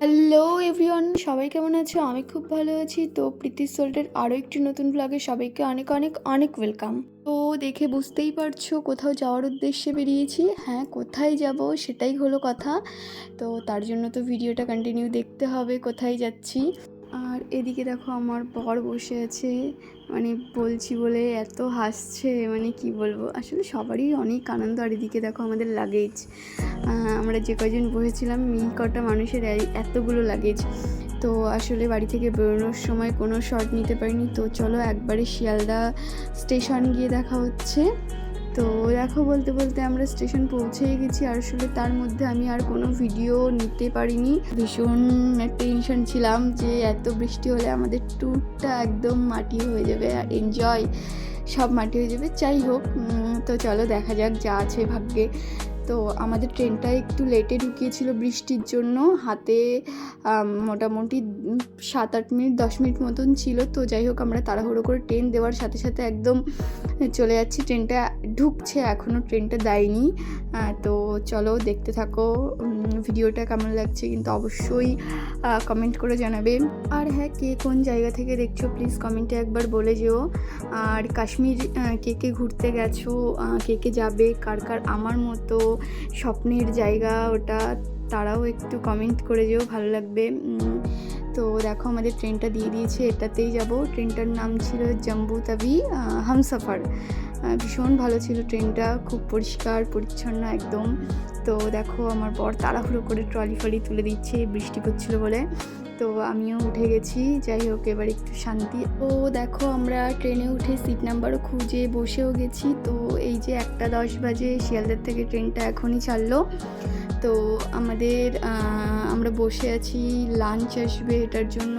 Hello everyone সবাই কেমন আছো? আমি খুব ভালো আছি। তো প্রীতি সোল্টের আরও একটি নতুন ব্লগে সবাইকে অনেক অনেক অনেক ওয়েলকাম তো দেখে বুঝতেই পারছ কোথাও যাওয়ার উদ্দেশ্যে বেরিয়েছি। হ্যাঁ কোথায় যাব সেটাই হলো কথা। তো তার জন্য তো ভিডিওটা কন্টিনিউ দেখতে হবে কোথায় যাচ্ছি। এদিকে দেখো আমার বর বসে আছে মানে বলছি বলে এত হাসছে মানে কি বলব? আসলে সবারই অনেক আনন্দ, আর এদিকে দেখো আমাদের লাগেজ আমরা যে কজন বসেছিলাম মিল কটা মানুষের এতগুলো লাগেজ তো আসলে বাড়ি থেকে বেরোনোর সময় কোনো শর্ট নিতে পারিনি। তো চলো একবারে শিয়ালদা স্টেশন গিয়ে দেখা হচ্ছে। তো দেখো বলতে বলতে আমরা স্টেশন পৌঁছেই গেছি। আর আসলে তার মধ্যে আমি আর কোনো ভিডিও নিতে পারিনি। ভীষণ টেনশন ছিলাম যে এত বৃষ্টি হলে আমাদের ট্যুরটা একদম মাটি হয়ে যাবে আর এনজয় সব মাটি হয়ে যাবে। যাই হোক তো চলো দেখা যাক যা আছে ভাগ্যে। তো আমাদের ট্রেনটা একটু লেটে ঢুকিয়েছিল বৃষ্টির জন্য। হাতে মোটামুটি সাত আট মিনিট, দশ মিনিট মতন ছিল। তো যাই হোক, আমরা তাড়াহুড়ো করে ট্রেন দেওয়ার সাথে সাথে একদম চলে যাচ্ছি। ট্রেনটা ঢুকছে এখনও ট্রেনটা দেয়নি। তো চলো দেখতে থাকো ভিডিওটা কেমন লাগছে। কিন্তু অবশ্যই কমেন্ট করে জানাবে। আর হ্যাঁ কে কোন জায়গা থেকে দেখছ প্লিজ কমেন্টে একবার বলে যেও। আর কাশ্মীর কে কে ঘুরতে গেছো কে কে যাবে, কার কার আমার মতো স্বপ্নের জায়গা, ওটা তারাও একটু কমেন্ট করে যেও, ভালো লাগবে। তো দেখো আমাদের ট্রেনটা দিয়ে দিয়েছে, এটাতেই যাব। ট্রেনটার নাম ছিল জম্বু তাবি হামসাফার ভীষণ ভালো ছিল ট্রেনটা, খুব পরিষ্কার, পরিচ্ছন্ন একদম। তো দেখো আমার বর তাড়াহুড়ো করে ট্রলি ফলি তুলে দিচ্ছে, বৃষ্টি পড়ছিল বলে। তো আমিও উঠে গেছি। যাই হোক, এবার একটু শান্তি। তো দেখো, আমরা ট্রেনে উঠে সিট নাম্বারও খুঁজে বসেও গেছি। তো এই যে একটা দশ বাজে, শিয়ালদার থেকে ট্রেনটা এখনই ছাড়লো। তো আমাদের আমরা বসে আছি লাঞ্চ আসবে এটার জন্য।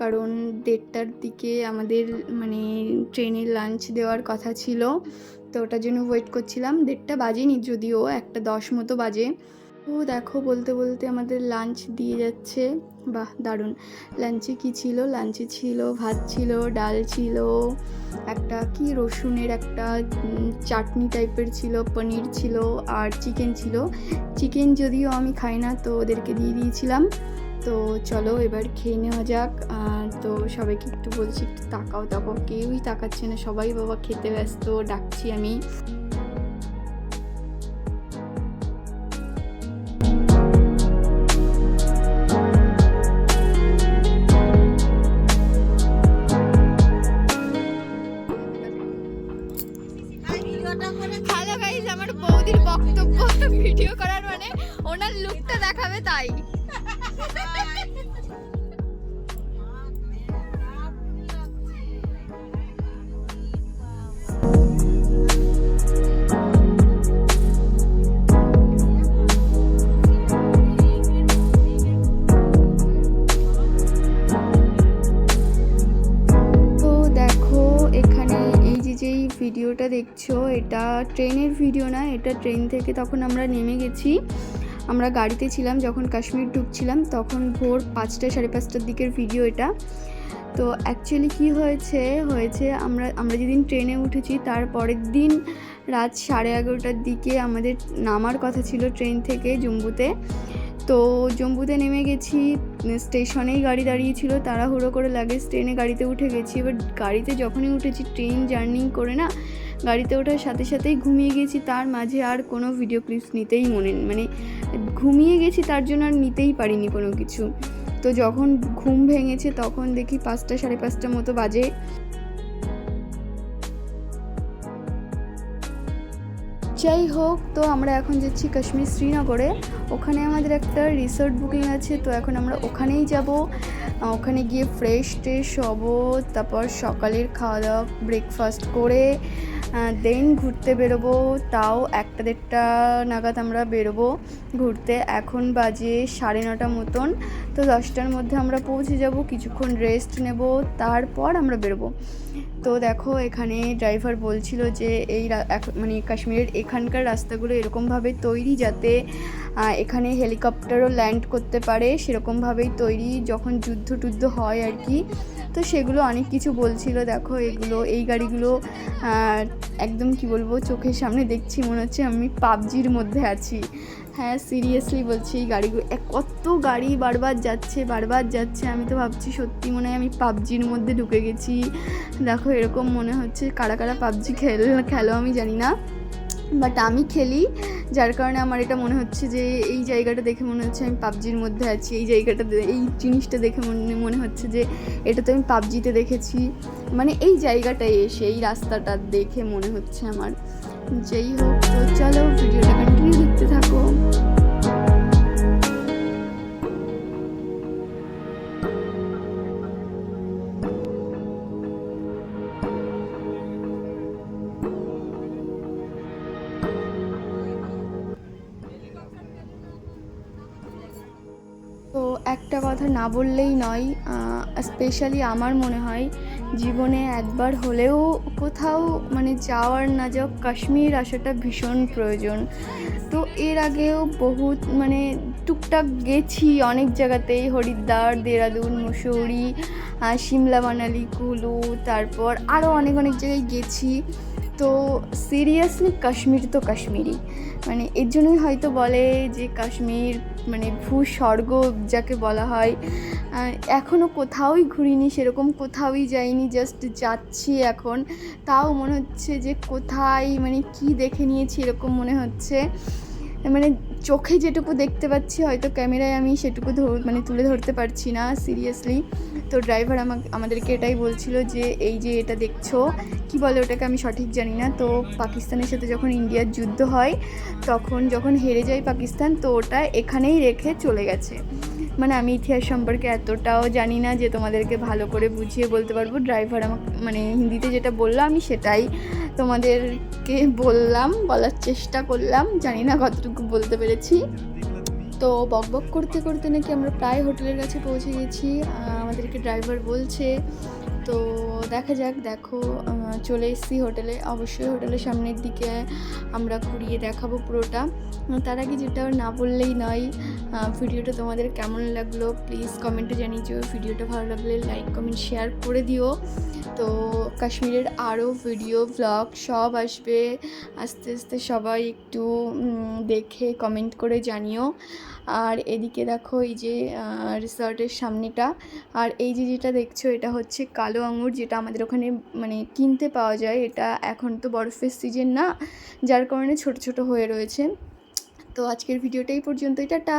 কারণ দেড়টার দিকে আমাদের মানে ট্রেনের লাঞ্চ দেওয়ার কথা ছিল। তো ওটার জন্য ওয়েট করছিলাম। দেড়টা বাজেনি যদিও, একটা দশ মতো বাজে। তো দেখো, বলতে বলতে আমাদের লাঞ্চ দিয়ে যাচ্ছে। বাহ, দারুণ। লাঞ্চে কি ছিল? লাঞ্চে ছিল ভাত ছিল, ডাল ছিল, একটা কি রসুনের একটা চাটনি টাইপের ছিল, পনির ছিল আর চিকেন ছিল। চিকেন যদিও আমি খাই না, তো ওদেরকে দিয়ে দিয়েছিলাম। তো চলো এবার খেয়ে নেওয়া যাক। তো সবাইকে একটু বলছি, একটু তাকাও তাকাও। কেউই তাকাচ্ছে না। সবাই বাবা খেতে ব্যস্ত, ডাকছি আমি। বৌদির বক্তব্য ভিডিও করার মানে ওনার লুকটা দেখাবে তাই। ভিডিওটা দেখছ এটা ট্রেনের ভিডিও না, এটা ট্রেন থেকে তখন আমরা নেমে গেছি। আমরা গাড়িতে ছিলাম, যখন কাশ্মীর ঢুকছিলাম, তখন ভোর পাঁচটা সাড়ে পাঁচটার দিকের ভিডিও এটা। তো অ্যাকচুয়ালি কি হয়েছে হয়েছে আমরা আমরা যেদিন ট্রেনে উঠেছি, তার পরের দিন রাত সাড়ে এগারোটার দিকে আমাদের নামার কথা ছিল ট্রেন থেকে জম্বুতে। তো জম্বুতে নেমে গেছি, স্টেশনেই গাড়ি দাঁড়িয়েছিল তাড়াহুড়ো করে লাগেজ, ট্রেনে গাড়িতে উঠে গেছি। এবার গাড়িতে যখনই উঠেছি, ট্রেন জার্নি করে না গাড়িতে ওঠার সাথে সাথেই ঘুমিয়ে গেছি, তার মাঝে আর কোনো ভিডিও ক্লিপস নিতেই মনে। মানে ঘুমিয়ে গেছি তার জন্য আর নিতেই পারিনি কোনো কিছু। তো যখন ঘুম ভেঙেছে তখন দেখি পাঁচটা সাড়ে পাঁচটা মতো বাজে। যাই হোক, তো আমরা এখন যাচ্ছি কাশ্মীর শ্রীনগরে। ওখানে আমাদের একটা রিসোর্ট বুকিং আছে, তো এখন আমরা ওখানেই যাব। ওখানে গিয়ে ফ্রেশ ট্রেশ হব, তারপর সকালের খাওয়া দাওয়া ব্রেকফাস্ট করে দেন ঘুরতে বেরোবো, তাও একটা দেড়টা নাগাদ আমরা বেরোবো ঘুরতে। এখন বাজে সাড়ে নটা মতন, তো দশটার মধ্যে আমরা পৌঁছে যাব, কিছুক্ষণ রেস্ট নেব, তারপর আমরা বেরোবো। তো দেখো, এখানে ড্রাইভার বলছিল যে এই মানে কাশ্মীরের এখানকার রাস্তাগুলো এরকমভাবে তৈরি যাতে এখানে হেলিকপ্টারও ল্যান্ড করতে পারে, সেরকমভাবেই তৈরি। যখন যুদ্ধ টুদ্ধ হয় আর কি তো সেগুলো অনেক কিছু বলছিল, দেখো এগুলো, এই গাড়িগুলো একদম কি বলব, চোখের সামনে দেখছি, মনে হচ্ছে আমি পাবজির মধ্যে আছি। হ্যাঁ সিরিয়াসলি বলছি, এই গাড়িগুলো কত গাড়ি বারবার যাচ্ছে বারবার যাচ্ছে, আমি তো ভাবছি সত্যি মনে হয় আমি পাবজির মধ্যে ঢুকে গেছি। দেখো এরকম মনে হচ্ছে, কারা কারা পাবজি খেল, খেলো আমি জানি না। বাট আমি খেলি, যার কারণে আমার এটা মনে হচ্ছে যে এই জায়গাটা দেখে মনে হচ্ছে আমি পাবজির মধ্যে আছি। এই জায়গাটা এই জিনিসটা দেখে মনে মনে হচ্ছে যে এটা তো আমি পাবজিতে দেখেছি। মানে এই জায়গাটায় এসে, এই রাস্তাটা দেখে মনে হচ্ছে আমার। যেই হোক, তো চলো ভিডিওটা কন্টিনিউ দেখতে থাকো। একটা কথা না বললেই নয় স্পেশালি আমার মনে হয় জীবনে একবার হলেও কোথাও মানে যাওয়ার না যাও কাশ্মীর আসাটা ভীষণ প্রয়োজন। তো এর আগেও বহুত মানে টুকটাক গেছি অনেক জায়গাতেই, হরিদ্বার, দেরাদুন, মুসৌরি সিমলা, মানালি, কুলু, তারপর আরও অনেক অনেক জায়গায় গেছি। তো সিরিয়াসলি কাশ্মীর তো কাশ্মীরই। মানে এর জন্যই হয়তো বলে যে কাশ্মীর মানে ভূস্বর্গ যাকে বলা হয় এখনও কোথাওই ঘুরিনি, সেরকম কোথাওই যাইনি জাস্ট যাচ্ছি এখন। তাও মনে হচ্ছে যে কোথায় মানে কি দেখে নিয়েছি এরকম মনে হচ্ছে। মানে চোখে যেটুকু দেখতে পাচ্ছি, হয়তো ক্যামেরায় আমি সেটুকু ধর মানে তুলে ধরতে পারছি না সিরিয়াসলি তো ড্রাইভার আমাকে, আমাদেরকে এটাই বলছিল যে, এই যে এটা দেখছ, কি বলে ওটাকে আমি সঠিক জানি না। তো পাকিস্তানের সাথে যখন ইন্ডিয়ার যুদ্ধ হয়, তখন যখন হেরে যায় পাকিস্তান, তো ওটা এখানেই রেখে চলে গেছে। মানে আমি ইতিহাস সম্পর্কে এতটাও জানি না যে তোমাদেরকে ভালো করে বুঝিয়ে বলতে পারব। ড্রাইভার আমাকে মানে হিন্দিতে যেটা বলল, আমি সেটাই তোমাদেরকে বললাম, বলার চেষ্টা করলাম। জানি না কতটুকু বলতে পেরেছি। তো বক বক করতে করতে নাকি আমরা প্রায় হোটেলের কাছে পৌঁছে গেছি। আমাদেরকে ড্রাইভার বলছে তো দেখা যাক, দেখো চলে এসেছি হোটেলে। অবশ্যই হোটেলের সামনের দিকে আমরা ঘুরিয়ে দেখাবো পুরোটা। তার আগে যেটা না বললেই নয় ভিডিওটা তোমাদের কেমন লাগল প্লিজ কমেন্টে জানিয়েছো ভিডিওটা ভালো লাগলে লাইক কমেন্ট শেয়ার করে দিও। তো কাশ্মীরের আরও ভিডিও ব্লগ সব আসবে। আস্তে আস্তে সবাই একটু দেখে কমেন্ট করে জানিও। আর এদিকে দেখো এই যে রিসর্টের সামনেটা। আর এই যে যেটা দেখছ, এটা হচ্ছে কালো আঙুর যেটা আমাদের ওখানে মানে কিনতে পাওয়া যায়। এটা এখন তো বরফের সিজন না, যার কারণে ছোট ছোট হয়ে রয়েছে। তো আজকের ভিডিওটাই পর্যন্ত এটা টাটা!